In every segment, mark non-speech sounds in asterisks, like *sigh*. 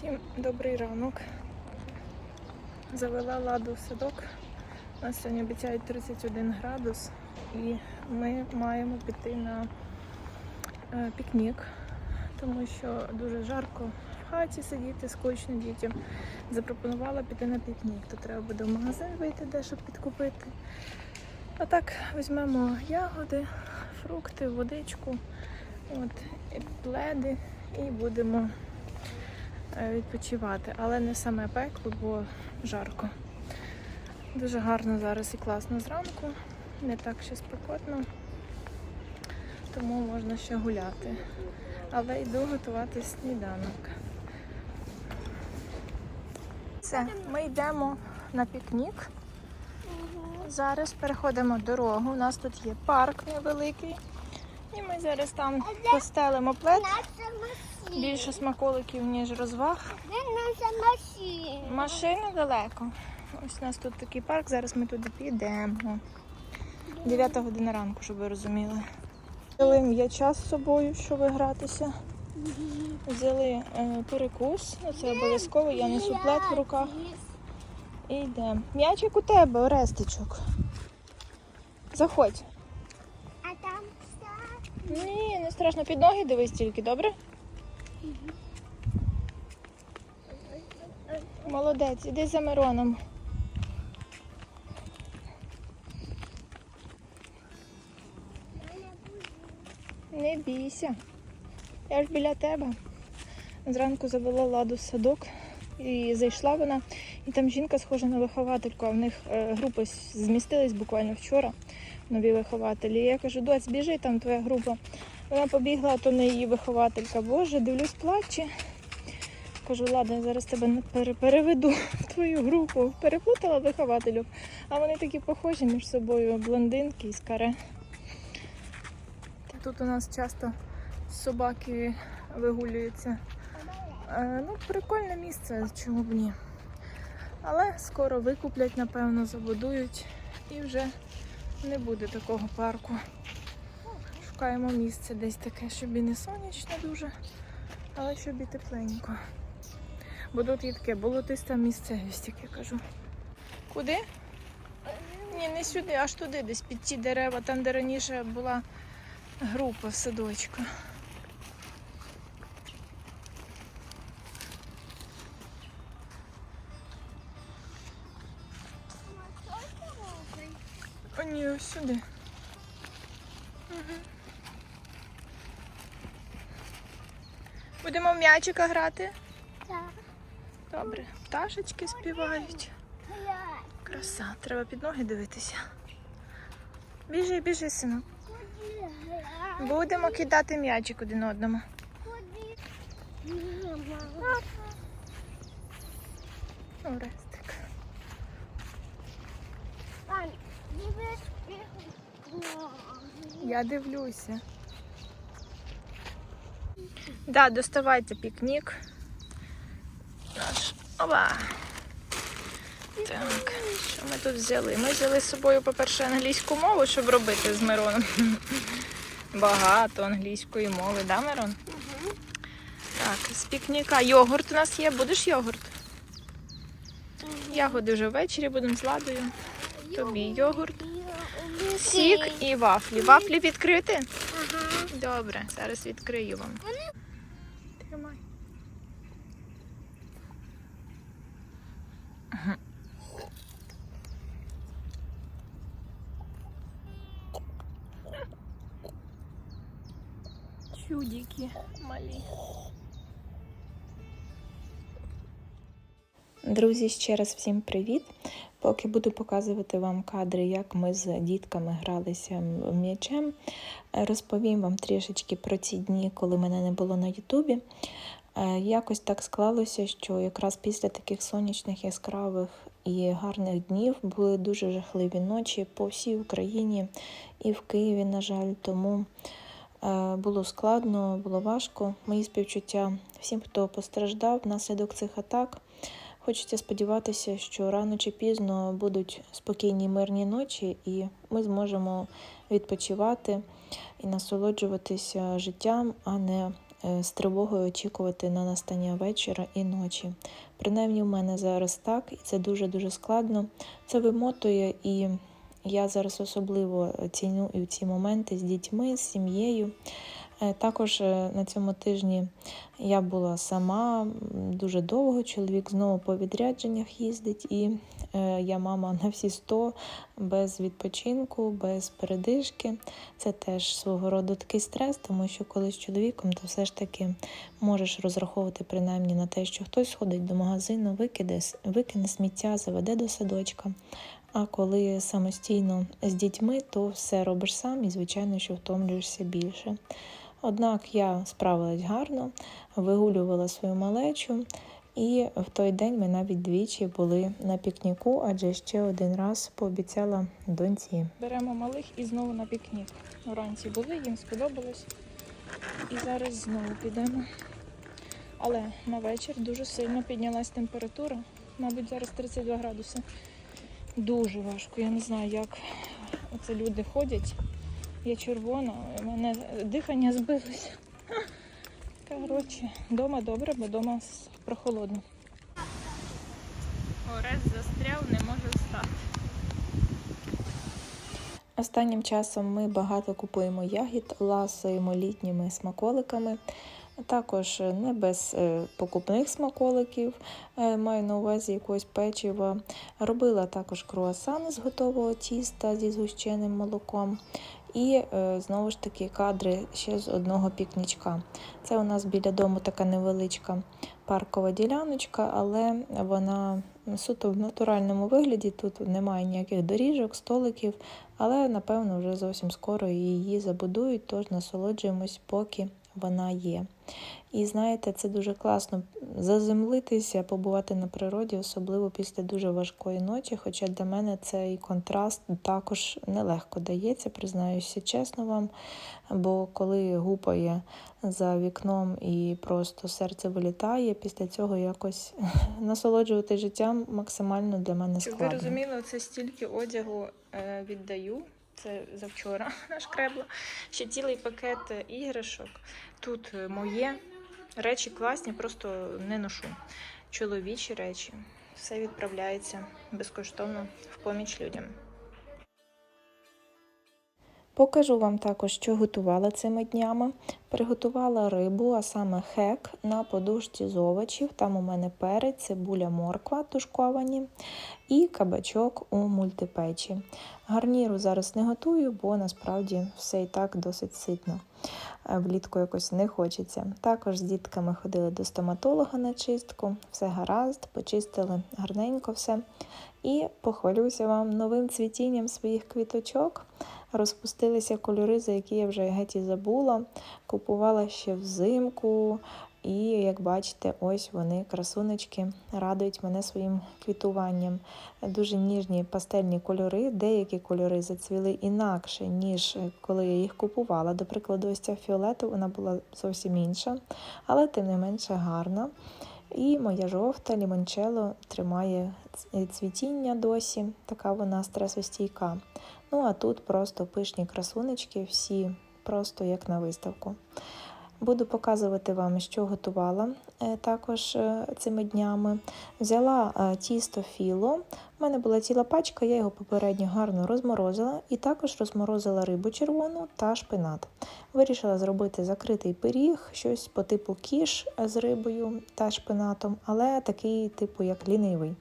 Всім добрий ранок. Завела ладу в садок. У нас сьогодні обіцяють 31 градус, і ми маємо піти на е, пікнік, тому що дуже жарко в хаті сидіти, скучно дітям. Запропонувала піти на пікнік, то треба буде в магазин вийти, де щоб підкупити. А так візьмемо ягоди, фрукти, водичку, от, і пледи і будемо відпочивати, але не саме пекло, бо жарко. Дуже гарно зараз і класно зранку, не так ще спекотно, тому можна ще гуляти. Але йду готувати сніданок. Все, ми йдемо на пікнік. Зараз переходимо дорогу. У нас тут є парк невеликий. І ми зараз там постелимо плед. Більше смаколиків, ніж розваг. Машина? Далеко. Ось у нас тут такий парк, зараз ми туди підемо. 9 година ранку, щоб ви розуміли. Взяли м'яча з собою, щоб гратися. Взяли е, перекус, ну це обов'язково, я несу плед в руках і йдемо. М'ячик у тебе, Орестичок. Заходь. Ні, не страшно, під ноги дивись тільки, добре? Молодець, іди за Мироном. Не бійся. Я ж біля тебе. Зранку завела ладу в садок і зайшла вона, і там жінка схожа на виховательку, а в них е, групи змістились буквально вчора, нові вихователі. Я кажу, доць, біжи, там твоя група. Вона побігла, то не її вихователька. Боже, дивлюсь, плаче. Кажу, ладно, зараз тебе переведу в твою групу. Переплутала вихователю. А вони такі похожі між собою, блондинки і скаре. Тут у нас часто собаки вигулюються. Е, ну, прикольне місце, чому б ні. Але скоро викуплять, напевно, забудують і вже не буде такого парку. Шукаємо місце десь таке, щоб і не сонячно дуже, але щоб і тепленько. Бо тут є таке болотиста місцевість, як я кажу. Куди? Ні, не сюди, аж туди, десь під ті дерева, там, де раніше була група в садочку. Ні, ось сюди. Угу. Будемо в м'ячика грати? Так. Добре. Пташечки співають. Краса, треба під ноги дивитися. Біжи, біжи, глянь? Будемо кидати м'ячик один одному. Куди? Мама. Орестик. Ань, дивись, бігом. Я дивлюся. Да, доставайте пікнік. Наш. Опа. Так, що ми тут взяли? Ми взяли з собою, по-перше, англійську мову, щоб робити з Мироном. Багато англійської мови, да, Мирон? Так, з пікніка. Йогурт у нас є. Будеш йогурт? Ягоди вже ввечері будемо з ладою. Тобі йогурт. Сік і вафлі. Вафлі відкрити? Ага. Добре, зараз відкрию вам. Тримай. Чудики малі. Друзі, ще раз всім привіт. Поки буду показувати вам кадри, як ми з дітками гралися м'ячем, розповім вам трішечки про ці дні, коли мене не було на Ютубі. Е, Якось так склалося, що якраз після таких сонячних, яскравих і гарних днів були дуже жахливі ночі по всій Україні і в Києві, на жаль, тому е, було складно, було важко. Мої співчуття всім, хто постраждав внаслідок цих атак. Хочеться сподіватися, що рано чи пізно будуть спокійні мирні ночі, і ми зможемо відпочивати і насолоджуватися життям, а не е, з тривогою очікувати на настання вечора і ночі. Принаймні, в мене зараз так, і це дуже-дуже складно. Це вимотує, і я зараз особливо ціню і ці моменти з дітьми, з сім'єю. Е, Також е, на цьому тижні я була сама дуже довго. Чоловік знову по відрядженнях їздить, і е, я мама на всі 100, без відпочинку, без передишки. Це теж свого роду такий стрес, тому що коли з чоловіком, то все ж таки можеш розраховувати принаймні на те, що хтось сходить до магазину, викиде, с- викине сміття, заведе до садочка. А коли самостійно з дітьми, то все робиш сам і, звичайно, що втомлюєшся більше. Однак я справилась гарно, вигулювала свою малечу, і в той день ми навіть двічі були на пікніку, адже ще один раз пообіцяла доньці. Беремо малих і знову на пікнік. Уранці були, їм сподобалось. І зараз знову підемо. Але на вечір дуже сильно піднялась температура. Мабуть, зараз 32 градуси. Дуже важко. Я не знаю, як оце люди ходять. Я червона, у мене дихання збилося. Коротше, вдома добре, бо вдома прохолодно. Орес застряв, не може встати. Останнім часом ми багато купуємо ягід, ласуємо літніми смаколиками. Також не без е, покупних смаколиків, е, маю на увазі якогось печива. Робила також круасани з готового тіста зі згущеним молоком. І е, знову ж таки кадри ще з одного пікнічка. Це у нас біля дому така невеличка паркова діляночка, але вона суто в натуральному вигляді. Тут немає ніяких доріжок, столиків, але напевно вже зовсім скоро її забудують, тож насолоджуємось, поки вона є. І знаєте, це дуже класно заземлитися, побувати на природі, особливо після дуже важкої ночі. Хоча для мене цей контраст також нелегко дається, признаюся чесно вам. Бо коли гупає за вікном і просто серце вилітає, після цього якось *laughs* насолоджувати життям максимально для мене Щоб ви розуміли, це стільки одягу е, віддаю. Це завчора *laughs* нашкребла. Ще цілий пакет іграшок. Тут е, моє речі класні, просто не ношу. Чоловічі речі. Все відправляється безкоштовно в поміч людям. Покажу вам також, що готувала цими днями. Приготувала рибу, а саме хек на подушці з овочів. Там у мене перець, цибуля, морква тушковані і кабачок у мультипечі. Гарніру зараз не готую, бо насправді все і так досить ситно. Е, Влітку якось не хочеться. Також з дітками ходили до стоматолога на чистку, все гаразд, почистили гарненько все. І похвалюся вам новим цвітінням своїх квіточок. Розпустилися кольори, за які я вже геть і забула. Купувала ще взимку. І як бачите, ось вони, красунечки, радують мене своїм квітуванням. Дуже ніжні пастельні кольори. Деякі кольори зацвіли інакше, ніж коли я їх купувала. До прикладу, ось ця фіолетова вона була зовсім інша, але тим не менше гарна. І моя жовта лімончело тримає цвітіння досі, така вона стресостійка. Ну а тут просто пишні красунечки, всі просто як на виставку. Буду показувати вам, що готувала е, також е, цими днями. Взяла е, тісто філо. У мене була ціла пачка, я його попередньо гарно розморозила і також розморозила рибу червону та шпинат. Вирішила зробити закритий пиріг, щось по типу кіш з рибою та шпинатом, але такий, типу, як лінивий.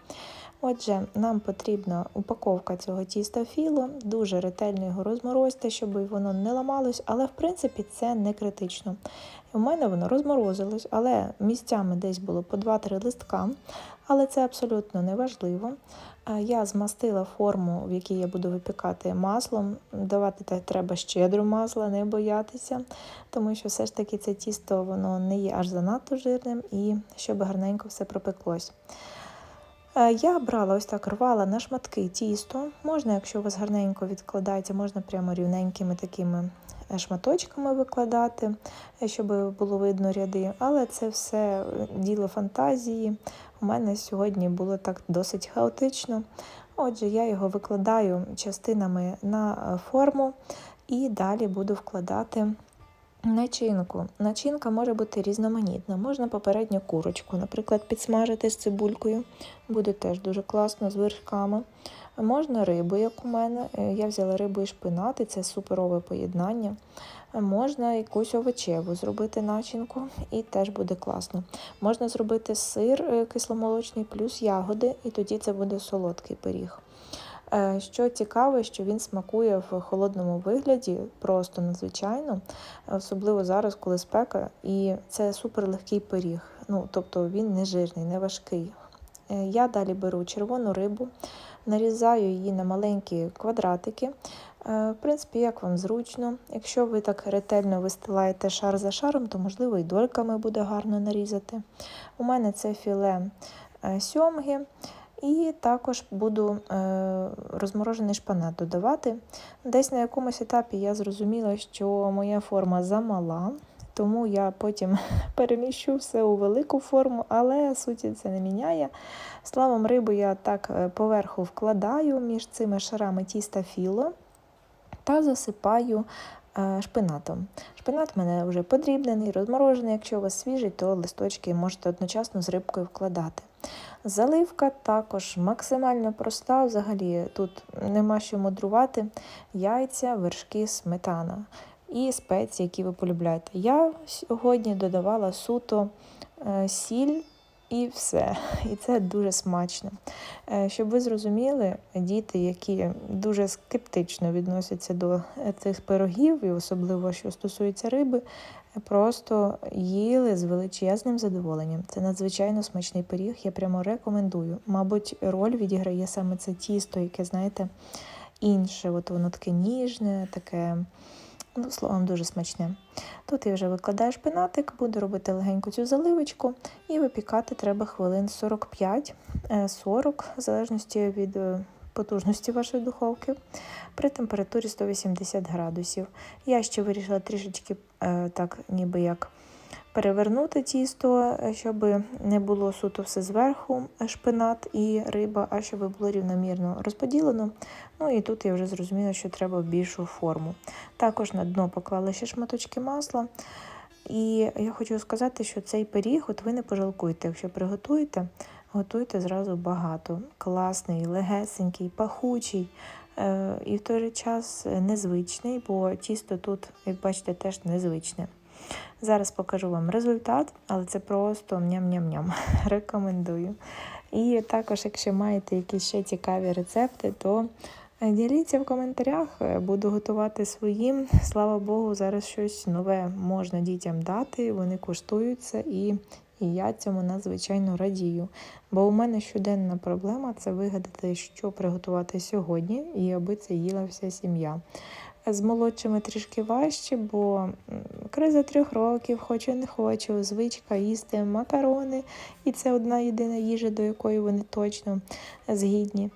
Отже, нам потрібна упаковка цього тіста філо, дуже ретельно його розморозьте, щоб воно не ламалось, але в принципі це не критично. У мене воно розморозилось, але місцями десь було по 2-3 листка, але це абсолютно не важливо. Я змастила форму, в якій я буду випікати маслом. Давати треба щедро масла, не боятися, тому що все ж таки це тісто воно не є аж занадто жирним і щоб гарненько все пропеклось. Е, Я брала ось так, рвала на шматки тісто. Можна, якщо у вас гарненько відкладається, можна прямо рівненькими такими е, шматочками викладати, е, щоб було видно ряди. Але це все діло фантазії. У мене сьогодні було так досить хаотично. Отже, я його викладаю частинами на форму і далі буду вкладати Начинку. Начинка може бути різноманітна. Можна попередньо курочку, наприклад, підсмажити з цибулькою. Буде теж дуже класно з вершками. Можна рибу, як у мене. Е, Я взяла рибу і шпинат, і це суперове поєднання. Можна якусь овочеву зробити начинку, і теж буде класно. Можна зробити сир е, кисломолочний плюс ягоди, і тоді це буде солодкий пиріг. Е, Що цікаве, що він смакує в холодному вигляді просто надзвичайно, особливо зараз, коли спека, і це суперлегкий пиріг. Ну, тобто він не жирний, не важкий. Е, Я далі беру червону рибу, нарізаю її на маленькі квадратики. Е, В принципі, як вам зручно. Якщо ви так ретельно вистилаєте шар за шаром, то можливо і дольками буде гарно нарізати. У мене це філе сьомги. І також буду е, розморожений шпанат додавати. Десь на якомусь етапі я зрозуміла, що моя форма замала, тому я потім *laughs* переміщу все у велику форму, але суті це не міняє. Славом рибу я так е, поверху вкладаю між цими шарами тіста філо та засипаю шпинатом. Шпинат в мене вже подрібнений, розморожений. Якщо у вас свіжий, то листочки можете одночасно з рибкою вкладати. Заливка також максимально проста. Взагалі тут нема що мудрувати. Яйця, вершки, сметана і спеції, які ви полюбляєте. Я сьогодні додавала суто е, сіль і все. І це дуже смачно. Е, Щоб ви зрозуміли, діти, які дуже скептично відносяться до е, цих пирогів, і особливо що стосується риби, просто їли з величезним задоволенням. Це надзвичайно смачний пиріг, я прямо рекомендую. Мабуть, роль відіграє саме це тісто, яке, знаєте, інше. От воно таке ніжне, таке, ну, словом, дуже смачне. Тут я вже викладаю шпинатик, буду робити легеньку цю заливочку і випікати треба хвилин 45-40, в залежності від е, потужності вашої духовки, при температурі 180 градусів. Я ще вирішила трішечки е, так, ніби як перевернути тісто, щоб не було суто все зверху, шпинат і риба, а щоб було рівномірно розподілено. Ну і тут я вже зрозуміла, що треба більшу форму. Також на дно поклала ще шматочки масла. І я хочу сказати, що цей пиріг, от ви не пожалкуєте, якщо приготуєте, готуйте зразу багато. Класний, легесенький, пахучий. е, І в той же час незвичний, бо тісто тут, як бачите, теж незвичне. Зараз покажу вам результат, але це просто ням-ням-ням. *laughs* Рекомендую. І також, якщо маєте якісь ще цікаві рецепти, то е, діліться в коментарях. Е, Буду готувати своїм. Слава Богу, зараз щось нове можна дітям дати. Вони коштуються і. І я цьому надзвичайно радію. Бо у мене щоденна проблема це вигадати, що приготувати сьогодні, і аби це їла вся сім'я. З молодшими трішки важче, бо криза трьох років, хочу не хочу, звичка їсти макарони, і це одна єдина їжа, до якої вони точно згідні.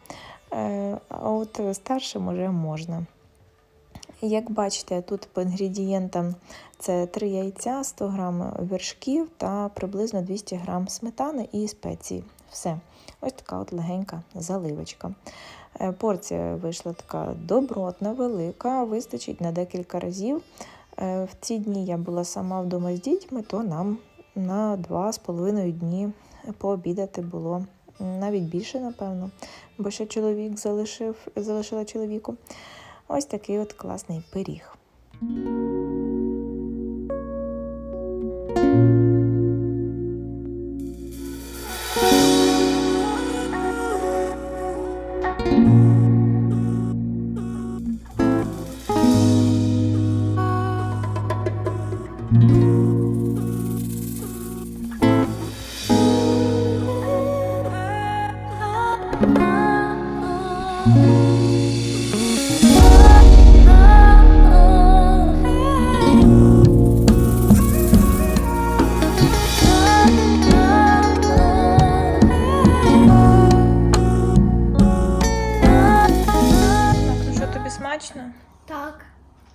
Е, А от старшим уже можна. Як бачите, тут по інгредієнтам це 3 яйця, 100 г вершків та приблизно 200 г сметани і спеції. Все. Ось така от легенька заливочка. Е, Порція вийшла така добротна, велика, вистачить на декілька разів. Е, В ці дні я була сама вдома з дітьми, то нам на 2,5 дні пообідати було навіть більше, напевно, бо ще чоловік залишив, залишила чоловіку. Ось такий от класний пиріг.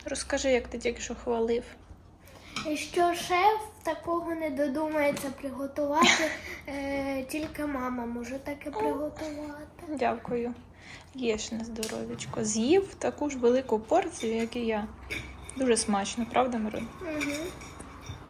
Розкажи, як ти тільки що хвалив. І Що шеф такого не додумається приготувати, е, тільки мама може таке приготувати. Дякую. Єш на здоров'ячко. З'їв таку ж велику порцію, як і я. Дуже смачно, правда, Мирон? Угу.